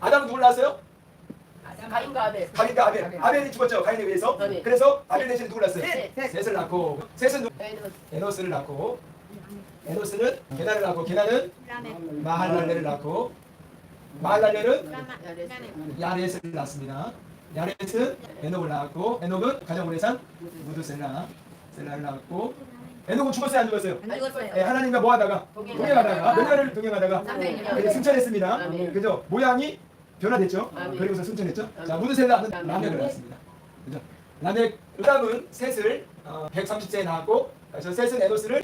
아담은 누굴 낳았어요? 가인과 아벨. 가인과 아벨. 아벨이 죽었죠. 가인에 의해서. 네. 그래서 아벨 대신 누굴 낳았어요? 셋. 셋을 낳고 셋은 누... 에노스. 에노스를 낳고 에노스는 게나를 낳고 게나는 마할랄레를 낳고 마할랄레는 야렛을 낳습니다. 야렛은 에녹을 낳았고 에녹은 가장 오래 산 무드셀라 셀라를 낳았고 에녹은 죽었어요 안 죽었어요? 안 죽었어요. 예, 하나님과 뭐 하다가 동행하다가 몇 년을 동행하다가 삼백 년. 예, 승천했습니다. 아멘. 그죠? 모양이 변화됐죠? 아멘. 그리고서 승천했죠? 자 아멘. 무드셀라는 아멘. 라멕을 낳았습니다. 그죠? 라멕 의담은 셋을 어, 130세에 낳았고 저 셋은 에노스를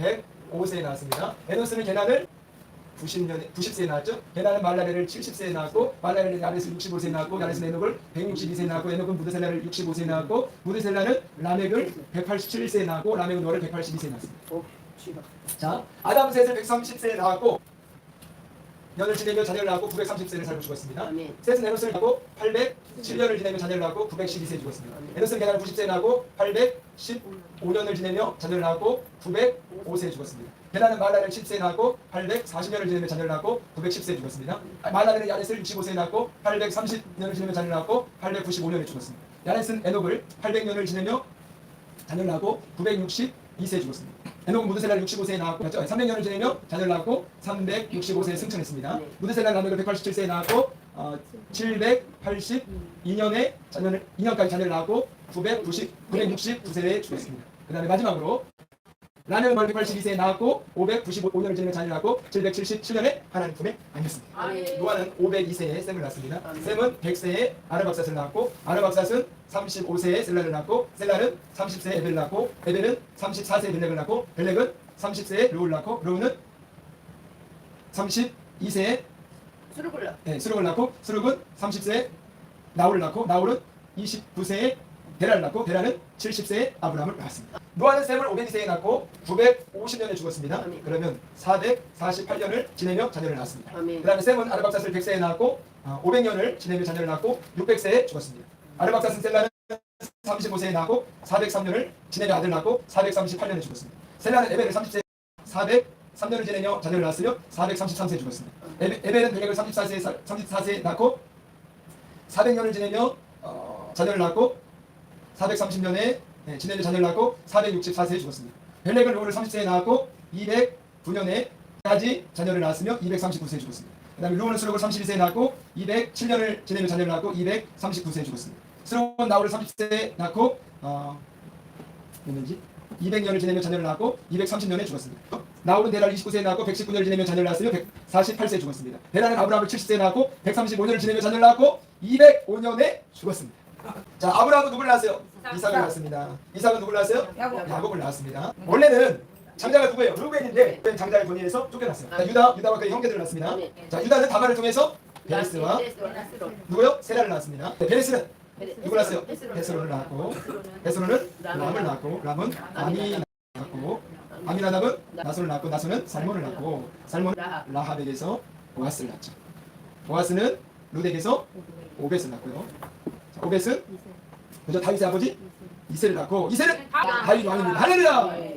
105세에 낳았습니다. 에노스는 게나를 90년 90세에 낳았죠. 게나는 말라레를 70세에 낳았고 말라레는 야렛을 65세에 낳았고 야렛은 에녹을 162세에 낳았고 에녹은 무드셀라를 65세에 낳았고 무드셀라는 라멕을 187세에 낳았고 라멕은 노아를 182세에 낳았습니다. 자, 아담 셋을 130세에 낳았고 년을 지내며 자녀를 낳고 930세를 살고 죽었습니다. 아멘. 셋은 에노스를 낳고 807년을 지내며 자녀를 낳고 912세에 죽었습니다. 아멘. 에노스는 게나를 90세에 낳고 815년을 지내며 자녀를 낳고 905세에 죽었습니다. 게나는 말라를 10세에 낳고 840년을 지내며 자녀를 낳고 910세에 죽었습니다. 아, 말라는 야렛을 65세에 낳고 830년을 지내며 자녀를 낳고 895년에 죽었습니다. 야렛은 에녹을 800년을 지내며 자녀를 낳고 962세에 죽었습니다. 에녹은 무드셀라를 65세에 낳았고 맞죠? 300년을 지내며 자녀를 낳고 365세에 승천했습니다. 네. 무드셀라는 라멕을 187세에 낳았고 어, 782년에 자녀를 2년까지 자녀를 낳았고 990 969세에 죽었습니다. 그 다음에 마지막으로 라멕은 182세에 낳았고 595년을 지내며 자녀를 낳고 777년에 하나님 품에 안겼습니다. 아멘. 노아는 502세에 셈을 낳습니다. 아멘. 셈은 100세에 아르박삿을 낳았고 아르박삿은 35세에 셀라를 낳고 셀라는 30세에 에벨을 낳고 에벨은 34세에 벨렉을 낳고 벨렉은 30세에 르우를 낳고 르우는 32세에 술을 골라. 네, 수룩을 낳고 수룩은 30세에 나홀을 낳고 나홀은 29세에 데라를 낳고 데라는 70세에 아브라함을 낳았습니다. 노아는 셈을 502세에 낳고 950년에 죽었습니다. 아멘. 그러면 448년을 지내며 자녀를 낳았습니다. 그 다음에 셈은 아르박사스를 100세에 낳았고 어, 500년을 지내며 자녀를 낳고 600세에 죽었습니다. 아르박사스 셀라는 35세에 낳고 403년을 지내며 아들 낳고 438년에 죽었습니다. 셀라는 에벨을 30세에 403년을 지내며 자녀를 낳았으며 433세에 죽었습니다. 에벨, 에벨은 벨렉을 34세에 34세에 낳고 400년을 지내며 어, 자녀를 낳고 430년에 네, 지내며 자녀를 낳고 464세에 죽었습니다. 벨렉은 로를 30세에 낳았고 209년에까지 자녀를 낳았으며 239세에 죽었습니다. 그 다음에 루온은 수록을 31세에 낳고 207년을 지내며 자녀를 낳고 239세에 죽었습니다. 수록은 나홀을 30세에 낳고 어, 몇 년지? 200년을 지내며 자녀를 낳았고 230년에 죽었습니다. 나홀은 데라를 29세에 낳았고 119년을 지내며 자녀를 낳았으며 148세에 죽었습니다. 데라는 아브라함을 70세에 낳았고 135년을 지내며 자녀를 낳았고 205년에 죽었습니다. 자, 아브라함은 누굴 낳았어요? 이삭을 낳았습니다. 이삭은 누굴 낳았어요? 야곱. 야곱을 낳았습니다. 원래는 장자가 누구예요? 루벤인데 루벤 장자의 권위에서 쫓겨났어요. 자, 유다, 유다와 그의 형제들을 낳았습니다. 자, 유다는 다말을 통해서 베레스와. 누구요? 세라를 낳았습니다. 네, 베레스는 베레스. 누굴 낳았어요? 베스로를. 낳았고 베스로는 람을 낳고 람은 아미 낳고 아미나답은 나손을 낳고 나손은 살몬을 낳고 살몬은 라합. 라합에게서 보아스를 낳죠. 보아스는 룻에게서 오벳을 낳고요. 자, 오벳은 그저 다윗의 아버지? 이세를 낳고 이세는 다윗 왕입니다. 할렐루야.